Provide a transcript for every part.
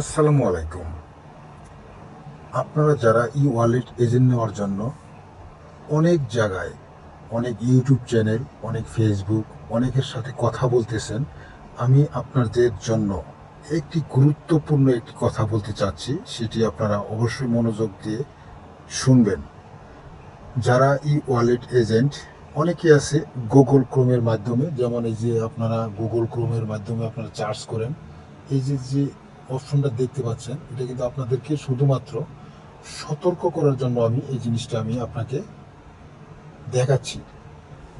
আসসালামু আলাইকুম। আপনারা যারা ই ওয়ালেট এজেন্ট নেওয়ার জন্য অনেক জায়গায়, অনেক ইউটিউব চ্যানেল, অনেক ফেসবুক, অনেকের সাথে কথা বলতেছেন, আমি আপনাদের জন্য একটি গুরুত্বপূর্ণ একটি কথা বলতে চাচ্ছি, সেটি আপনারা অবশ্যই মনোযোগ দিয়ে শুনবেন। যারা ই ওয়ালেট এজেন্ট, অনেকে আছে গুগল ক্রোমের মাধ্যমে, যেমন এই যে আপনারা গুগল ক্রোমের মাধ্যমে আপনারা চার্জ করেন, এই যে যে অপশনটা দেখতে পাচ্ছেন, এটা কিন্তু আপনাদেরকে শুধুমাত্র সতর্ক করার জন্য আমি এই জিনিসটা আমি আপনাকে দেখাচ্ছি।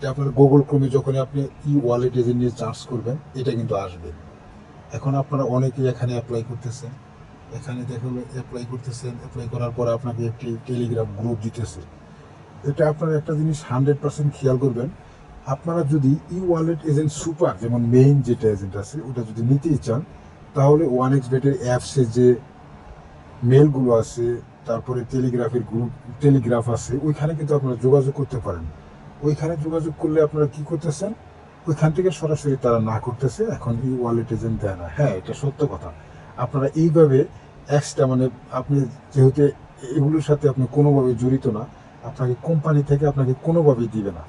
যে আপনার গুগল ক্রোমে যখন আপনি ই ওয়ালেট এজেন্ট নিয়ে চার্জ করবেন, এটা কিন্তু আসবে। এখন আপনারা অনেকেই এখানে অ্যাপ্লাই করতেছেন। এখানে দেখুন অ্যাপ্লাই করতেছেন অ্যাপ্লাই করার পরে আপনাকে একটি টেলিগ্রাম গ্রুপ দিতেছে। এটা আপনারা একটা জিনিস হান্ড্রেড পার্সেন্ট খেয়াল করবেন, আপনারা যদি ই ওয়ালেট এজেন্ট সুপার যেমন মেইন যেটা এজেন্ট আছে, ওটা যদি নিতেই চান তাহলে ওয়ান এক্স বেটের অ্যাপসে যে মেলগুলো আছে, তারপরে টেলিগ্রাফের গ্রুপ টেলিগ্রাফ আছে, ওইখানে কিন্তু আপনারা যোগাযোগ করতে পারেন। ওইখানে যোগাযোগ করলে আপনারা কি করতেছেন? ওইখান থেকে সরাসরি তারা না করতেছে, এখন ই ওয়ালেট এজেন্ট দেয় না। হ্যাঁ এটা সত্য কথা। আপনারা এইভাবে এক্সট্রা মানে আপনি যেহেতু এগুলোর সাথে আপনি কোনোভাবে জড়িত না, আপনাকে কোম্পানি থেকে আপনাকে কোনোভাবেই দিবে না।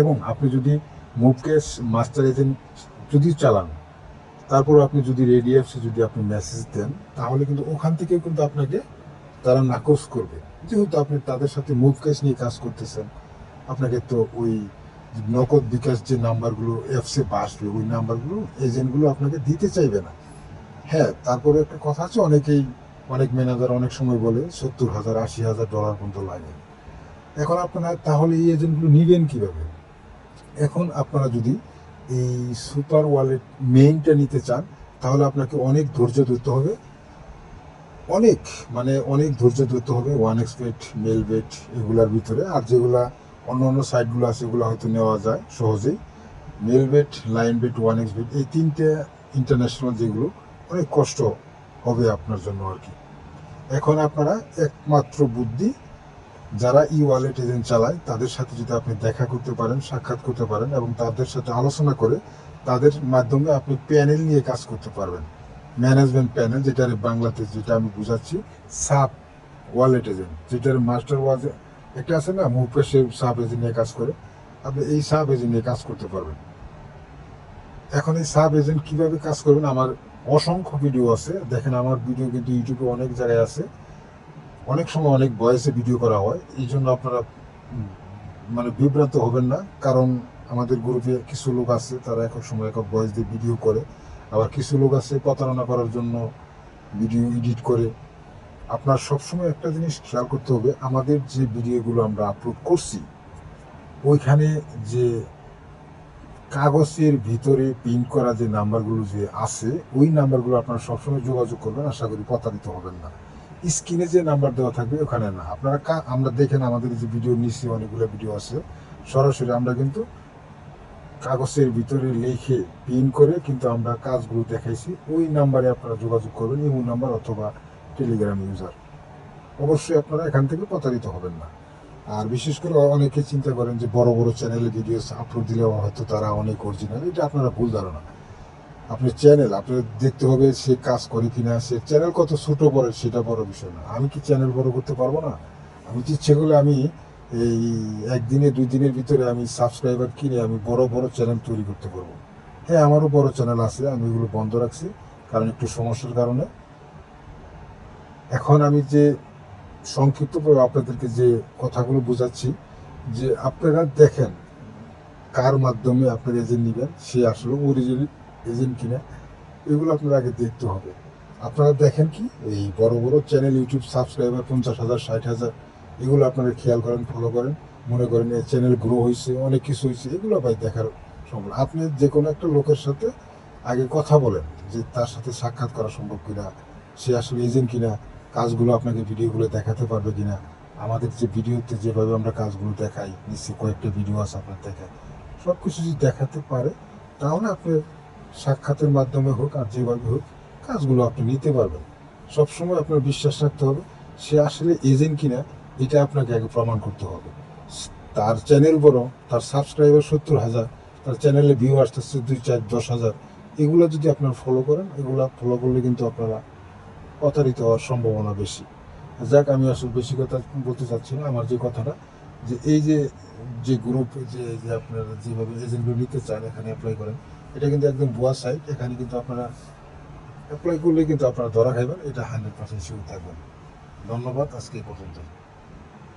এবং আপনি যদি মুভকেশ মাস্টার এজেন্ট যদি চালান তারপর আপনি যদি রেডি অ্যাপসে যদি আপনি মেসেজ দেন, তাহলে কিন্তু ওখান থেকেও কিন্তু আপনাকে তারা নাকচ করবে। যেহেতু আপনি তাদের সাথে মুভ ক্যাশ নিয়ে কাজ করতেছেন, আপনাকে তো ওই নগদ বিকাশ যে নাম্বারগুলো অ্যাপসে বাসবে ওই নাম্বারগুলো, এজেন্টগুলো আপনাকে দিতে চাইবে না। হ্যাঁ তারপরে একটা কথা আছে, অনেকেই, অনেক ম্যানেজার অনেক সময় বলে, সত্তর হাজার, আশি হাজার ডলার পর্যন্ত লাগে। এখন আপনারা তাহলে এই এজেন্টগুলো নিবেন কীভাবে? এখন আপনারা যদি এই সুপার ওয়ালেট মেইনটা নিতে চান, তাহলে আপনাকে অনেক ধৈর্য ধরতে হবে। অনেক মানে অনেক ধৈর্য ধরতে হবে ওয়ান এক্স এক্সপেট মেল বেট এগুলার ভিতরে। আর যেগুলা অন্য অন্য সাইটগুলো আছে, এগুলো হয়তো নেওয়া যায় সহজেই। Melbet Linebet one x bet এই তিনটে ইন্টারন্যাশনাল যেগুলো, অনেক কষ্ট হবে আপনার জন্য আর কি। এখন আপনারা একমাত্র বুদ্ধি যারা ই ওয়ালেট এজেন্ট চালায়, তাদের সাথে যদি আপনি দেখা করতে পারেন, সাক্ষাৎ করতে পারেন এবং তাদের সাথে আলোচনা করে তাদের মাধ্যমে আপনি প্যানেল নিয়ে কাজ করতে পারবেন। ম্যানেজমেন্ট প্যানেল যেটার বাংলাতে যেটা আমি বুঝাচ্ছি, সাব ওয়ালেট এজেন্ট যেটার মাস্টার ওয়াজ একটা আছে না মুখে সে সাব এজেন্ট নিয়ে কাজ করে, আপনি এই সাব এজেন্ট নিয়ে কাজ করতে পারবেন। এখন এই সাব এজেন্ট কীভাবে কাজ করবেন? আমার অসংখ্য ভিডিও আছে, দেখেন আমার ভিডিও কিন্তু ইউটিউবে অনেক জায়গায় আছে। অনেক সময় অনেক বয়সে ভিডিও করা হয়। এই জন্য আপনারা মানে বিভ্রান্ত হবেন না। কারণ আমাদের গ্রুপে কিছু লোক আছে, তারা একক সময় একক বয়স দিয়ে ভিডিও করে। আবার কিছু লোক আছে প্রতারণা করার জন্য ভিডিও এডিট করে। আপনার সবসময় একটা জিনিস খেয়াল করতে হবে, আমাদের যে ভিডিওগুলো আমরা আপলোড করছি, ওইখানে যে কাগজের ভিতরে প্রিন্ট করা যে নাম্বারগুলো যে আছে, ওই নাম্বারগুলো আপনারা সবসময় যোগাযোগ করবেন। আশা করি প্রতারিত হবেন না। স্ক্রিনে যে নাম্বার দেওয়া থাকবে, ওখানে না। আপনারা আমরা দেখেন আমাদের যে ভিডিও নিচ্ছি অনেকগুলো ভিডিও আছে। সরাসরি আমরা কিন্তু কাগজের ভিতরে লিখে পিন করে কিন্তু আমরা কাজগুলো দেখাইছি। ওই নাম্বারে আপনারা যোগাযোগ করবেন, ইমো নাম্বার অথবা টেলিগ্রাম ইউজার। অবশ্যই আপনারা এখান থেকে প্রতারিত হবেন না। আর বিশেষ করে অনেকে চিন্তা করেন যে বড় বড় চ্যানেলে ভিডিও আপলোড দিলে হয়তো তারা অনেক অরিজিনাল এটা আপনারা ভুল ধারণা। আপনার চ্যানেল আপনার দেখতে হবে সে কাজ করে কিনা, সে চ্যানেল কত ছোট বড়, সেটা বড় বিষয় না। আমি কি চ্যানেল বড় করতে পারব না? আমি তো ইচ্ছে করলে আমি এই একদিনে, দুই দিনের ভিতরে আমি সাবস্ক্রাইবার কিনে আমি বড় বড় চ্যানেল তৈরি করতে পারব। হ্যাঁ আমারও বড় চ্যানেল আছে, আমি এগুলো বন্ধ রাখছি, কারণ একটু সমস্যার কারণে। এখন আমি যে সংক্ষিপ্তভাবে আপনাদেরকে যে কথাগুলো বোঝাচ্ছি, যে আপনারা দেখেন কার মাধ্যমে আপনারা এজেন্ট নেবেন, সে আসলে অরিজিনাল এজেন্ট কিনা, এগুলো আপনার আগে দেখতে হবে। আপনারা দেখেন কি, এই বড় বড় চ্যানেল, ইউটিউব সাবস্ক্রাইবার পঞ্চাশ হাজার, ষাট হাজার, এগুলো আপনারা খেয়াল করেন ফলো করেন। মনে করেন এই চ্যানেল গ্রো হয়েছে অনেক কিছু হয়েছে এগুলো ভাই দেখার সম্ভব আপনি যে কোনো একটা লোকের সাথে আগে কথা বলেন, যে তার সাথে সাক্ষাৎ করা সম্ভব কিনা, সে আসলে এজেন্ট কিনা, কাজগুলো আপনাকে ভিডিওগুলো দেখাতে পারবে কিনা। আমাদের যে ভিডিওতে যেভাবে আমরা কাজগুলো দেখাই নিশ্চয়ই কয়েকটা ভিডিও আছে আপনার দেখায় সব কিছু যদি দেখাতে পারে, তাহলে আপনি সাক্ষাতের মাধ্যমে হোক আর যেভাবে হোক, কাজগুলো আপনি নিতে পারবেন। সবসময় আপনার বিশ্বাস রাখতে হবে, সে আসলে এজেন্ট কিনা, এটা আপনাকে আগে প্রমাণ করতে হবে। তার চ্যানেল বড় তার সাবস্ক্রাইবার সত্তর হাজার, তার চ্যানেলে ভিউ আসতেছে দুই চার দশ হাজার, এগুলো যদি আপনারা ফলো করেন, এগুলো ফলো করলে কিন্তু আপনারা প্রতারিত হওয়ার সম্ভাবনা বেশি। যাক, আমি আসলে বেশি কথা বলতে চাচ্ছি না, আমার যে কথাটা, যে এই যে যে গ্রুপ যে আপনারা যেভাবে এজেন্টগুলো নিতে চান, এখানে অ্যাপ্লাই করেন এটা কিন্তু একদম ভুয়া সাইড এখানে কিন্তু আপনারা অ্যাপ্লাই করলে কিন্তু আপনারা ধরা খাইবেন, এটা হান্ড্রেড পার্সেন্ট থাকবেন। ধন্যবাদ, আজকে পর্যন্ত